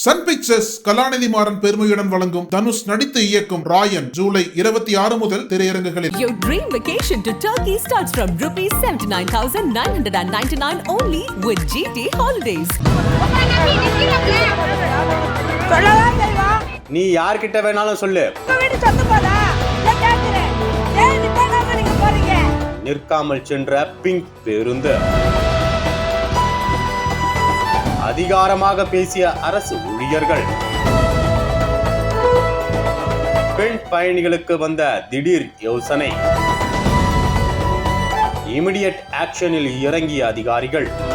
Sun pictures கலாநிதி மாறன் பெருமையுடன் வழங்கும் தனுஷ் நடித்து இயக்கும் ராயன் ஜூலை இருபத்தி ஆறு முதல் திரையரங்குகளில் Your dream vacation to Turkey starts from rupees 79,999 only with GT Holidays. நீ யார்கிட்ட வேணாலும் சொல்லு. நிற்காமல் சென்ற பிங்க் பேருந்து. அதிகாரமாக பேசிய அரசு ஊழியர்கள். பெண் பயணிகளுக்கு வந்த திடீர் யோசனை. இமிடியட் ஆக்ஷனில் இறங்கிய அதிகாரிகள்.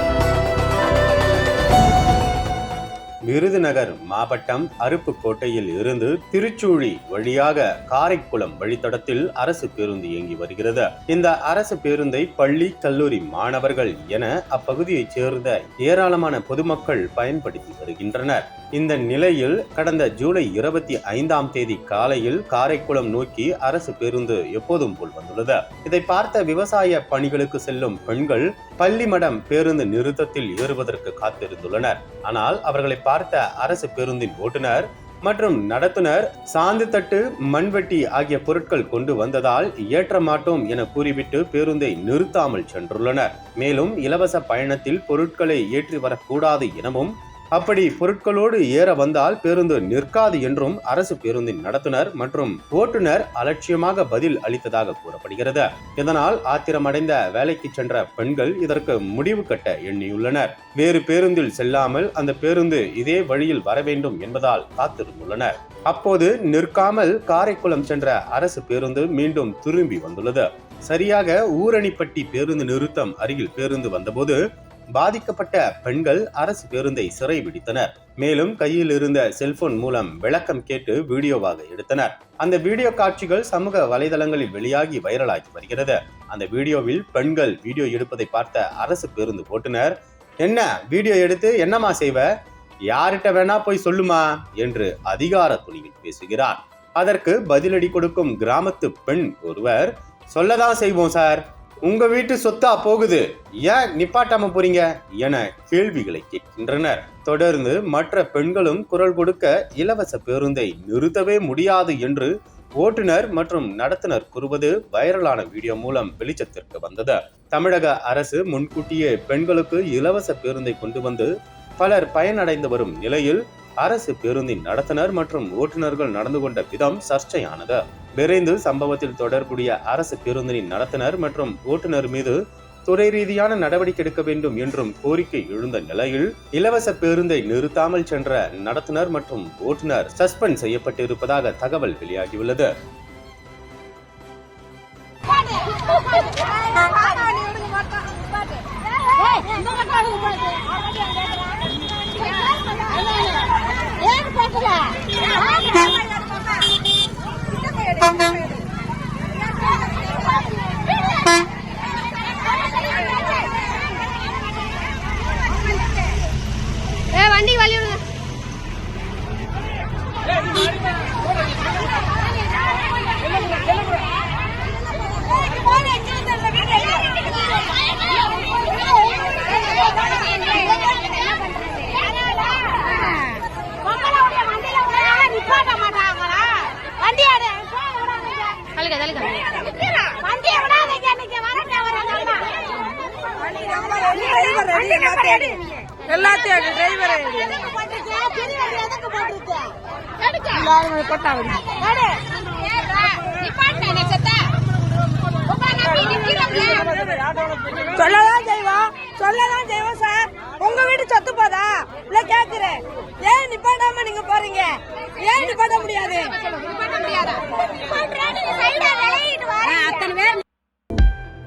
விருதுநகர் மாவட்டம் அருப்புக்கோட்டையில் இருந்து திருச்சூழி வழியாக காரைக்குளம் வழித்தடத்தில் அரசு பேருந்து இயங்கி வருகிறது. இந்த அரசு பேருந்தை பள்ளி கல்லூரி மாணவர்கள் என அப்பகுதியைச் சேர்ந்த ஏராளமான பொதுமக்கள் பயன்படுத்தி வருகின்றனர். இந்த நிலையில் கடந்த ஜூலை இருபத்தி ஐந்தாம் தேதி காலையில் காரைக்குளம் நோக்கி அரசு பேருந்து எப்போதும் போல் வந்துள்ளது. இதை பார்த்த விவசாய பணிகளுக்கு செல்லும் பெண்கள் பள்ளிமடம் பேருந்து நிறுத்தத்தில் ஏறுவதற்கு காத்திருந்துள்ளனர். ஆனால் அவர்களை பார்த்த அரசு பேருந்தின் ஓட்டுநர் மற்றும் நடத்துனர் சாந்து தட்டு மண்வெட்டி ஆகிய பொருட்கள் கொண்டு வந்ததால் ஏற்ற மாட்டோம் என கூறிவிட்டு பேருந்தை நிறுத்தாமல் சென்றுள்ளனர். மேலும் இலவச பயணத்தில் பொருட்களை ஏற்றி வரக்கூடாது எனவும் அப்படி பொருட்களோடு ஏற வந்தால் பேருந்து நிற்காது என்றும் அரசு பேருந்தின் நடத்துனர் மற்றும் ஓட்டுநர் அலட்சியமாக பதில் அளித்ததாக கூறப்படுகிறது. இதனால் ஆத்திரமடைந்த வேலைக்கு சென்ற பெண்கள் இதற்கு முடிவு கட்ட எண்ணியுள்ளனர். வேறு பேருந்தில் செல்லாமல் அந்த பேருந்து இதே வழியில் வர வேண்டும் என்பதால் காத்திருந்துள்ளனர். அப்போது நிற்காமல் காரைக்குளம் சென்ற அரசு பேருந்து மீண்டும் திரும்பி வந்துள்ளது. சரியாக ஊரணிப்பட்டி பேருந்து நிறுத்தம் அருகில் பேருந்து வந்தபோது பாதிக்கப்பட்ட பெண்கள் அரசு பேருந்தை சிறை பிடித்தனர். மேலும் கையில் இருந்த செல்போன் மூலம் விளக்கம் கேட்டு வீடியோவாக எடுத்தனர். அந்த வீடியோ காட்சிகள் சமூக வலைதளங்களில் வெளியாகி வைரலாகி வருகிறது. அந்த வீடியோவில் பெண்கள் வீடியோ எடுப்பதை பார்த்த அரசு பேருந்து ஓட்டுநர் என்ன வீடியோ எடுத்து என்னமா செய்வ? யார்கிட்ட வேணா போய் சொல்லுமா? என்று அதிகார துணியில் பேசுகிறார். அதற்கு பதிலடி கொடுக்கும் கிராமத்து பெண் ஒருவர் சொல்லதான் செய்வோம் சார். உங்க வீட்டு சொத்தா போகுது. ஏன் நிப்பாட்டாம போறீங்க? என கேள்விகளை கேட்கின்றனர். தொடர்ந்து மற்ற பெண்களும் குரல் கொடுக்க இலவச பேருந்தை நிறுத்தவே முடியாது என்று ஓட்டுநர் மற்றும் நடத்துனர் கூறுவது வைரலான வீடியோ மூலம் வெளிச்சத்திற்கு வந்தது. தமிழக அரசு முன்கூட்டியே பெண்களுக்கு இலவச பேருந்தை கொண்டு வந்து பலர் பயனடைந்து வரும் நிலையில் அரசு பேருந்தின் நடத்துனர் மற்றும் ஓட்டுநர்கள் நடந்து கொண்ட விதம் சர்ச்சையானது. விரைந்து சம்பவத்தில் தொடர்புடைய அரசு பேருந்தின் நடத்துனர் மற்றும் ஓட்டுநர் மீது துறை ரீதியான நடவடிக்கை எடுக்க வேண்டும் என்றும் கோரிக்கை எழுந்த நிலையில் இலவச பேருந்தை நிறுத்தாமல் சென்ற நடத்துனர் மற்றும் ஓட்டுநர் சஸ்பெண்ட் செய்யப்பட்டிருப்பதாக தகவல் வெளியாகியுள்ளது. ஏ எல்லாத்தையும் டிரைவர் எடு. இல்லாதவங்களை சொல்லதான் செய்வோம் சொல்லதான் செய்வோம் சார். உங்க வீடு சத்து போதா? இல்ல கேக்குறேன். ஏன் நிப்பாட்டாம நீங்க போறீங்க? ஏன் நிப்பாட்ட முடியாது?